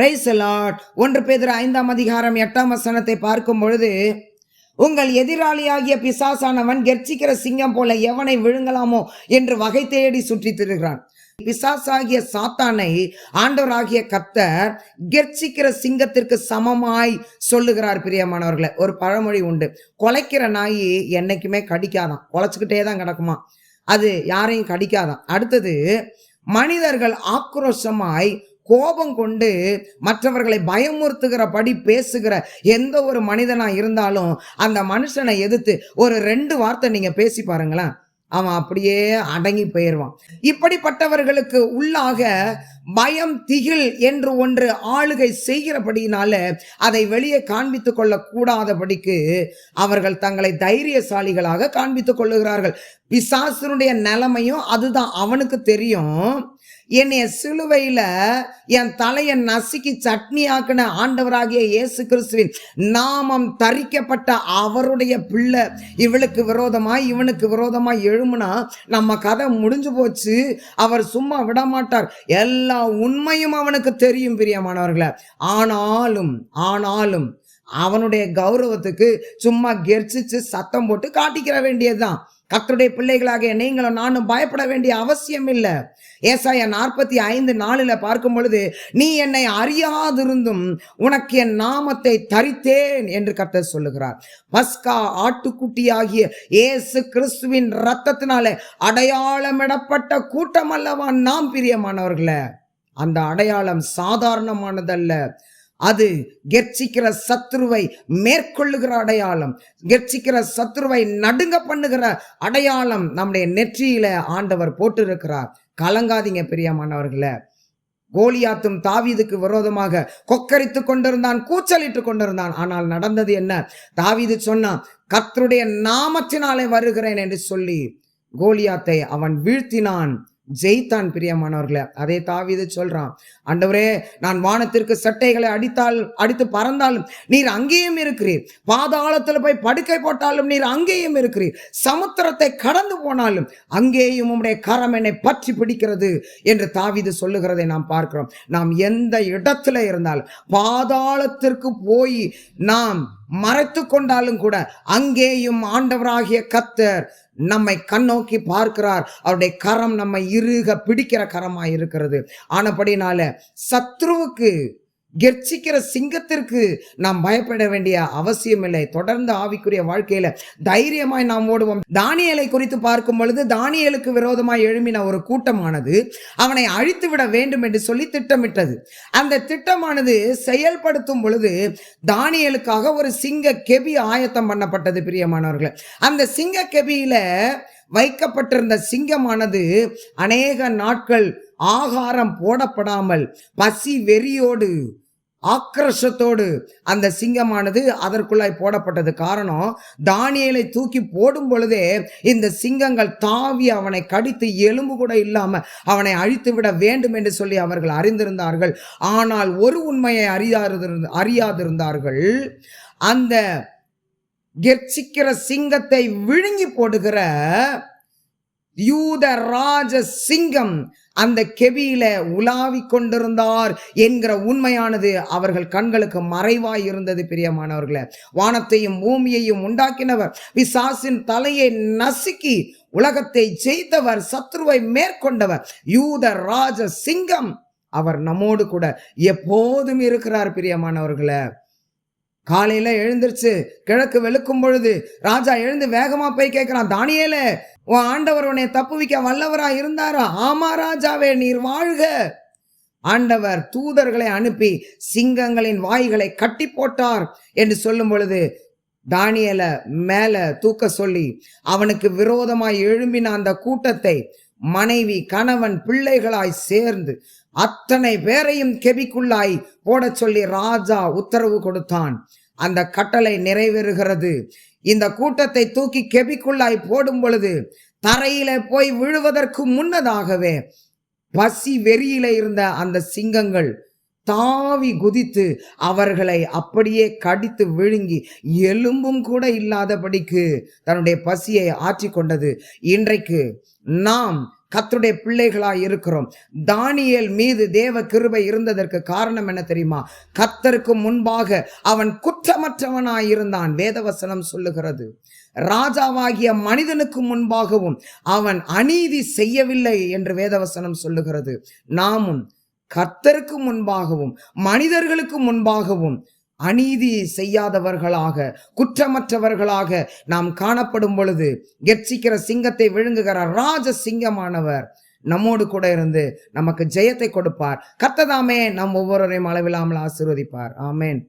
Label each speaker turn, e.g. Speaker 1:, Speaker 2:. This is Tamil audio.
Speaker 1: பிரைஸ் லார்ட் ஒன்று பேதர் ஐந்தாம் அதிகாரம் எட்டாம் வசனத்தை பார்க்கும் பொழுது உங்கள் எதிராளியாகிய பிசாசானவன் கெர்ச்சிக்கிற சிங்கம் போல எவனை விழுங்கலாமோ என்று வகை தேடி சுற்றித் திருகிறான். பிசாசாகிய சாத்தானை ஆண்டவராகிய கத்தர் கெர்ச்சிக்கிற சிங்கத்திற்கு சமமாய் சொல்லுகிறார் பிரியமானவர்களை. ஒரு பழமொழி உண்டு. கொலைக்கிற நாய் என்னைக்குமே கடிக்காதான். கொலைச்சிக்கிட்டே தான் கிடக்குமா? அது யாரையும் கடிக்காதான். அடுத்தது மனிதர்கள் ஆக்ரோஷமாய் கோபம் கொண்டு மற்றவர்களை பயமுறுத்துகிறபடி பேசுகிற எந்த ஒரு மனிதனாக இருந்தாலும் அந்த மனுஷனை எதிர்த்து ஒரு ரெண்டு வார்த்தை நீங்கள் பேசி பாருங்களேன். அவன் அப்படியே அடங்கி போயிடுவான் இப்படிப்பட்டவர்களுக்கு உள்ளாக பயம் திகில் என்று ஒன்று ஆளுகை செய்கிறபடியினால அதை வெளியே காண்பித்து கொள்ளக்கூடாதபடிக்கு அவர்கள் தங்களை தைரியசாலிகளாக காண்பித்து கொள்ளுகிறார்கள். பிசாசனுடைய நிலைமையும் அதுதான். அவனுக்கு தெரியும். என்னைய சிலுவையில் என் தலையை நசுக்கி சட்னி ஆக்கின ஆண்டவராகிய இயேசு கிறிஸ்துவின் நாமம் தரிக்கப்பட்ட அவருடைய பிள்ளை. இவளுக்கு விரோதமா இவனுக்கு விரோதமா எழுமுனா நம்ம கதை முடிஞ்சு போச்சு. அவர் சும்மா விட மாட்டார் எல்லா உண்மையும் அவனுக்கு தெரியும் பிரியமானவர்களை. ஆனாலும் ஆனாலும் அவனுடைய கௌரவத்துக்கு சும்மா கெர்ச்சிச்சு சத்தம் போட்டு காட்டிக்கிற வேண்டியதுதான். கர்த்தருடைய பிள்ளைகளாக நீங்களும் நானும் பயப்பட வேண்டிய அவசியம் இல்லை. ஏசாய நாற்பத்தி ஐந்து நாளில் பார்க்கும் பொழுது நீ என்னை அறியாதிருந்தும் உனக்கு என் நாமத்தை தரித்தேன் என்று கர்த்தர் சொல்லுகிறார். பஸ்கா ஆட்டுக்குட்டியாகிய இயேசு கிறிஸ்துவின் ரத்தத்தினால அடையாளமிடப்பட்ட கூட்டம் அல்லவா நாம் பிரியமானவர்களே அந்த அடையாளம் சாதாரணமானதல்ல. அது கெர்ச்சிக்கிற சத்ருவை மேற்கொள்ளுகிற அடையாளம். கெர்ச்சிக்கிற சத்ருவை நடுங்க பண்ணுகிற அடையாளம் நம்முடைய நெற்றியில ஆண்டவர் போட்டிருக்கிறார். கலங்காதீங்க பிரியமானவர்களே கோலியாத்தும் தாவீதுக்கு விரோதமாக கொக்கரித்து கொண்டிருந்தான் கூச்சலிட்டு கொண்டிருந்தான். ஆனால் நடந்தது என்ன? தாவீது சொன்னான் கத்தருடைய நாமத்தினாலே வருகிறேன் என்று சொல்லி கோலியாத்தை அவன் வீழ்த்தினான். ஜெயித்தான் பிரியமானவர்களே. அதே தாவீது சொல்றான் ஆண்டவரே நான் வானத்திற்கு சட்டைகளை அடித்தால் அடித்து பறந்தாலும் நீர் அங்கேயும் இருக்கிறீர். பாதாளத்தில் போய் படுக்கை போட்டாலும் நீர் அங்கேயும் இருக்கிறீர். சமுத்திரத்தை கடந்து போனாலும் அங்கேயும் உம்முடைய கரம் என்னை பற்றி பிடிக்கிறது என்று தாவிது சொல்லுகிறதை நாம் பார்க்கிறோம். நாம் எந்த இடத்துல இருந்தாலும் பாதாளத்திற்கு போய் நாம் மறைத்து கொண்டாலும் கூட அங்கேயும் ஆண்டவராகிய கத்தர் நம்மை கண்ணோக்கி பார்க்கிறார். அவருடைய கரம் நம்மை இருக பிடிக்கிற கரமாக இருக்கிறது. ஆனபடினால சத்ருவுக்கு கெர்ச்சிக்கிற சிங்கத்திற்கு நாம் பயப்பட வேண்டிய அவசியம் இல்லை. தொடர்ந்து ஆவிக்குரிய வாழ்க்கையில தைரியமாய் நாம் ஓடுவோம். தானியலை குறித்து பார்க்கும் பொழுது தானியலுக்கு விரோதமாய் எழும்பின ஒரு கூட்டமானது அவனை அழித்து விட வேண்டும் என்று சொல்லி திட்டமிட்டது. அந்த திட்டமானது செயல்படுத்தும் பொழுது தானியலுக்காக ஒரு சிங்க கெபி ஆயத்தம் பண்ணப்பட்டது பிரியமானவர்களை. அந்த சிங்க கெபியில வைக்கப்பட்டிருந்த சிங்கமானது அநேக நாட்கள் ஆகாரம் போடப்படாமல் பசி வெறியோடு ஆக்ரோஷத்தோடு அந்த சிங்கமானது அதற்குள்ளாய் போடப்பட்டது. காரணம் தானியலை தூக்கி போடும் பொழுதே இந்த சிங்கங்கள் தாவி அவனை கடித்து எலும்பு கூட இல்லாமல் அவனை அழித்து விட வேண்டும் என்று சொல்லி அவர்கள் அறிந்திருந்தார்கள். ஆனால் ஒரு உண்மையை அறியாதிருந்த அறியாதிருந்தார்கள். அந்த கெர்ச்சிக்கிற சிங்கத்தை விழுங்கி போடுகிற யூத ராஜ சிங்கம் அந்த கெபியில உலாவிக் கொண்டிருந்தார் என்கிற உண்மையானது அவர்கள் கண்களுக்கு மறைவாய் இருந்தது பிரியமானவர்களே. வானத்தையும் பூமியையும் உண்டாக்கினவர். விசாசின் தலையை நசுக்கி உலகத்தை ஜெயித்தவர் சத்ருவை மேற்கொண்டவர். யூத ராஜ சிங்கம் அவர் நம்மோடு கூட எப்போதும் இருக்கிறார் பிரியமானவர்களே. காலையில எழுந்திருச்சு கிழக்கு வெளுக்கும் பொழுது ராஜா எழுந்து வேகமா போய் கேட்கிறான் தானியேலே உன் ஆண்டவர் உன்னை தப்புவிக்க வல்லவரா இருந்தாரா? ஆமா ராஜாவே நீர் வாழ்க. ஆண்டவர் தூதர்களை அனுப்பி சிங்கங்களின் வாய்களை கட்டி போட்டார் என்று சொல்லும் பொழுது தானியல மேல தூக்க சொல்லி அவனுக்கு விரோதமாய் எழும்பின அந்த கூட்டத்தை மனைவி கணவன் பிள்ளைகளாய் சேர்ந்து அத்தனை பேரையும் கெபிக்குள்ளாய் போடச் சொல்லி ராஜா உத்தரவு கொடுத்தான். அந்த கட்டளை நிறைவேறுகிறது. இந்த கூட்டத்தை தூக்கி கெபிக்குள்ளாய் போடும் பொழுது தரையில போய் விழுவதற்கு முன்னதாகவே பசி வெறியில இருந்த அந்த சிங்கங்கள் தாவி குதித்து அவர்களை அப்படியே கடித்து விழுங்கி எலும்பும் கூட இல்லாதபடிக்கு தன்னுடைய பசியை ஆற்றிக்கொண்டது. இன்றைக்கு நாம் கத்துடைய பிள்ளைகளா இருக்கிறோம். தானியேல் மீது தேவ கிருபை இருந்ததற்கு காரணம் என்ன தெரியுமா? கர்த்தருக்கு முன்பாக அவன் குற்றமற்றவனாய் இருந்தான். வேதவசனம் சொல்லுகிறது. ராஜாவாகிய மனிதனுக்கு முன்பாகவும் அவன் அநீதி செய்யவில்லை என்று வேதவசனம் சொல்லுகிறது. நாமும் கர்த்தருக்கு முன்பாகவும் மனிதர்களுக்கு முன்பாகவும் அநீதி செய்யாதவர்களாக குற்றமற்றவர்களாக நாம் காணப்படும் பொழுது கெட்சிக்கிற சிங்கத்தை விழுங்குகிற ராஜ சிங்கமானவர் நம்மோடு கூட இருந்து நமக்கு ஜெயத்தை கொடுப்பார். கத்ததாமே நம் ஒவ்வொருவரையும் அளவில்லாமல் ஆசீர்வதிப்பார். ஆமேன்.